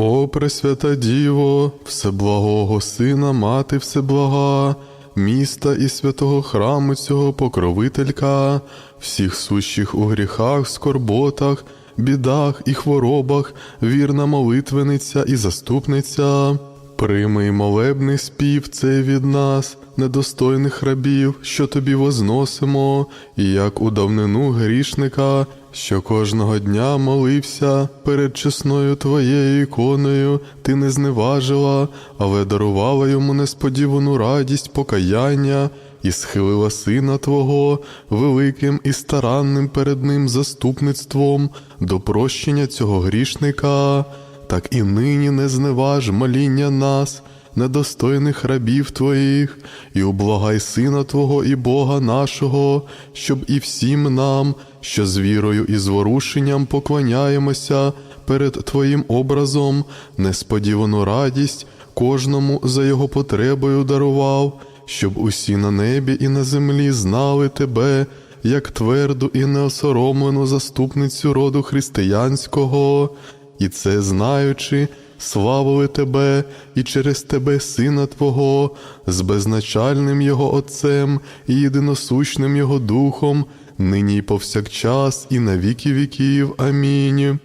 О, Пресвята Діво, Всеблагого Сина, Мати Всеблага, міста і святого храму цього покровителька, всіх сущих у гріхах, скорботах, бідах і хворобах, вірна молитвениця і заступниця. Прийми молебний спів цей від нас, недостойних рабів, що тобі возносимо, і як у давнину грішника, що кожного дня молився перед чесною твоєю іконою, ти не зневажила, але дарувала йому несподівану радість покаяння і схилила сина Твого великим і старанним перед ним заступництвом до прощення цього грішника так і нині не зневаж моління нас, недостойних рабів Твоїх, і ублагай Сина Твого і Бога нашого, щоб і всім нам, що з вірою і зворушенням поклоняємося перед Твоїм образом, несподівану радість кожному за його потребою дарував, щоб усі на небі і на землі знали Тебе, як тверду і неосоромлену заступницю роду християнського, і це знаючи, славили Тебе і через Тебе Сина Твого, з безначальним Його Отцем і єдиносущним Його Духом, нині й повсякчас, і на віки віків. Амінь.